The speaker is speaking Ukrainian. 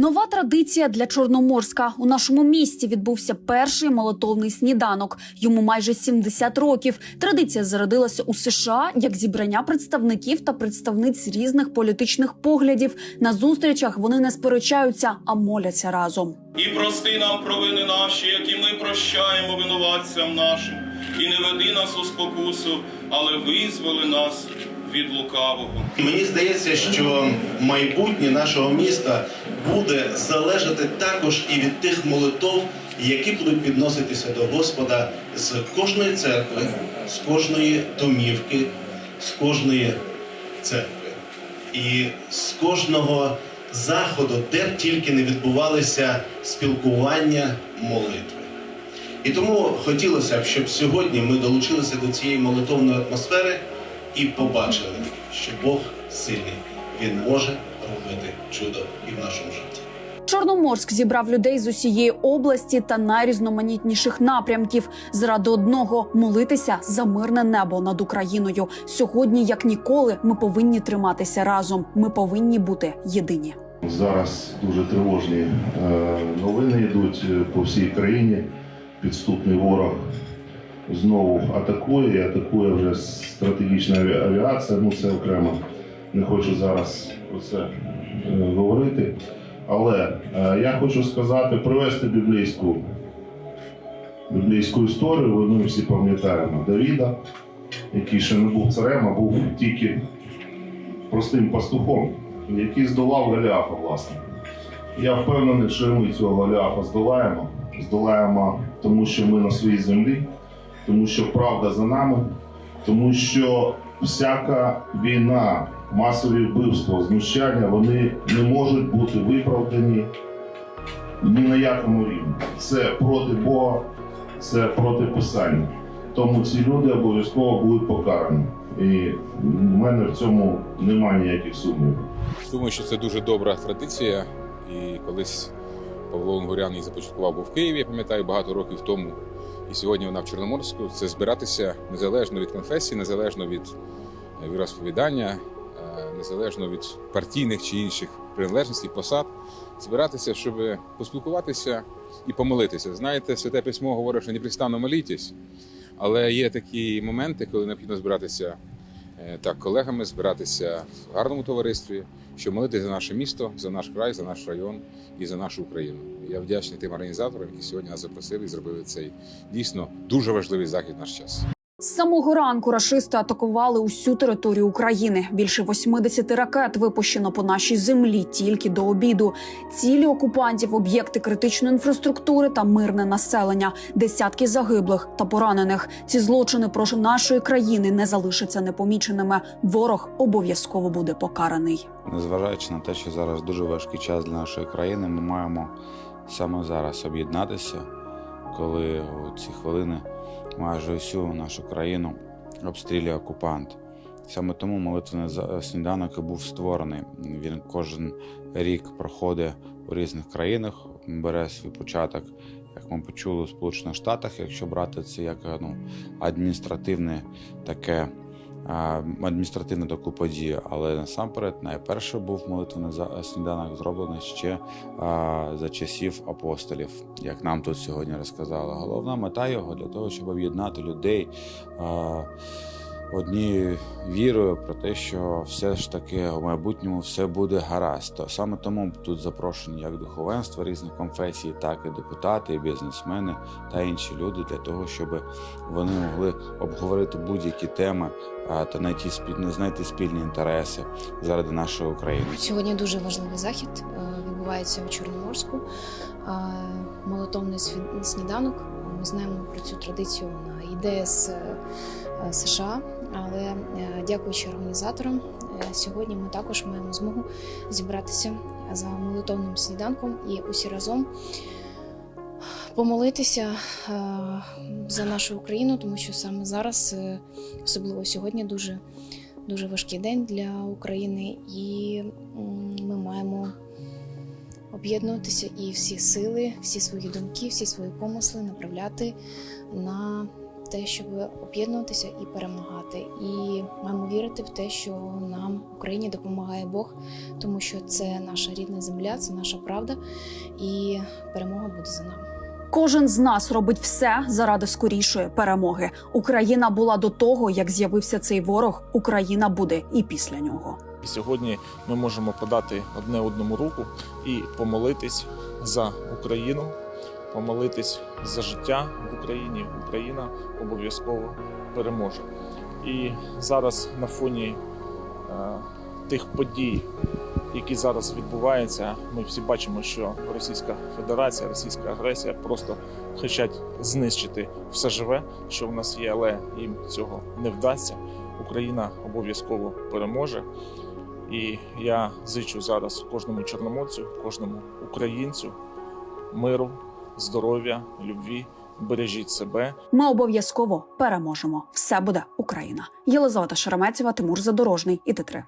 Нова традиція для Чорноморська. У нашому місті відбувся перший молотовний сніданок. Йому майже 70 років. Традиція зародилася у США як зібрання представників та представниць різних політичних поглядів. На зустрічах вони не сперечаються, а моляться разом. І прости нам провини наші, які ми прощаємо винуватцям нашим, і не веди нас у спокусу, але визволи нас від лукавого. Мені здається, що майбутнє нашого міста буде залежати також і від тих молитов, які будуть підноситися до Господа з кожної церкви, з кожної домівки, з кожної церкви і з кожного заходу, де тільки не відбувалися спілкування молитви. І тому хотілося б, щоб сьогодні ми долучилися до цієї молитовної атмосфери і побачили, що Бог сильний, Він може робити чудо і в нашому житті. Чорноморськ зібрав людей з усієї області та найрізноманітніших напрямків заради одного молитися за мирне небо над Україною. Сьогодні, як ніколи, ми повинні триматися разом. Ми повинні бути єдині. Зараз дуже тривожні е, новини йдуть е, по всій країні. Підступний ворог знову атакує, і атакує вже стратегічна авіація. Ну це окремо. Не хочу зараз про це е, говорити. Але е, я хочу сказати, привести біблійську, біблійську історію. Ми всі пам'ятаємо Давіда, який ще не був царем, а був тільки простим пастухом, який здолав Голіафа, власне. Я впевнений, що ми цього Голіафа здолаємо. Здолаємо, тому що ми на своїй землі, тому що правда за нами, тому що всяка війна, масові вбивства, знущання, вони не можуть бути виправдані ні на якому рівні. Це проти Бога, це проти Писання. Тому ці люди обов'язково будуть покарані. І в мене в цьому немає ніяких сумнівів. Думаю, що це дуже добра традиція. І колись Павло Унгурян її започаткував був в Києві, я пам'ятаю, багато років тому. І сьогодні вона в Чорноморську. Це збиратися незалежно від конфесії, незалежно від е, віросповідання, е, незалежно від партійних чи інших приналежностей, посад, збиратися, щоб поспілкуватися і помолитися. Знаєте, святе письмо говорить, що непрестанно молітесь, але є такі моменти, коли необхідно збиратися е, так, колегами, збиратися в гарному товаристві, щоб молитися за наше місто, за наш край, за наш район і за нашу Україну. Я вдячний тим організаторам, які сьогодні нас запросили і зробили цей дійсно дуже важливий захід в наш час. З самого ранку рашисти атакували усю територію України. Більше 80 ракет випущено по нашій землі тільки до обіду. Цілі окупантів, об'єкти критичної інфраструктури та мирне населення, десятки загиблих та поранених. Ці злочини проти нашої країни не залишаться непоміченими. Ворог обов'язково буде покараний. Незважаючи на те, що зараз дуже важкий час для нашої країни, ми маємо саме зараз об'єднатися, коли у ці хвилини майже усю нашу країну обстрілює окупант. Саме тому молитвений сніданок і був створений. Він кожен рік проходить у різних країнах, бере свій початок, як ми почули у Сполучених Штатах, якщо брати це як ну, адміністративне таке адміністративну таку подію, але насамперед найперше був молитвений сніданок зроблений ще за часів апостолів, як нам тут сьогодні розказали. Головна мета його для того, щоб об'єднати людей. Однією вірою про те, що все ж таки в майбутньому все буде гаразд. Саме тому тут запрошені як духовенство різних конфесій, так і депутати, і бізнесмени та інші люди для того, щоб вони могли обговорити будь-які теми та знайти спільні, знайти спільні інтереси заради нашої України. Сьогодні дуже важливий захід е, відбувається у Чорноморську. Е, Молотовний сніданок. Ми знаємо про цю традицію. Вона йде з е, США, але е, дякуючи організаторам, е, сьогодні ми також маємо змогу зібратися за молитовним сніданком і усі разом помолитися е, за нашу Україну, тому що саме зараз, е, особливо сьогодні, дуже дуже важкий день для України, і ми маємо об'єднуватися і всі сили, всі свої думки, всі свої помисли направляти на те, щоб об'єднуватися і перемагати. І маємо вірити в те, що нам Україні допомагає Бог, тому що це наша рідна земля, це наша правда, і перемога буде за нами. Кожен з нас робить все заради скорішої перемоги. Україна була до того, як з'явився цей ворог. Україна буде і після нього. Сьогодні ми можемо подати одне одному руку і помолитись за Україну, помолитись за життя в Україні. Україна обов'язково переможе. І зараз на фоні е, тих подій, які зараз відбуваються, ми всі бачимо, що Російська Федерація, російська агресія просто хочуть знищити все живе, що в нас є, але їм цього не вдасться. Україна обов'язково переможе. І я зичу зараз кожному чорноморцю, кожному українцю миру, здоров'я, любві. Бережіть себе, Ми обов'язково переможемо. Все буде Україна. Єлизавета Шереметєва, Тимур Задорожний і Т3.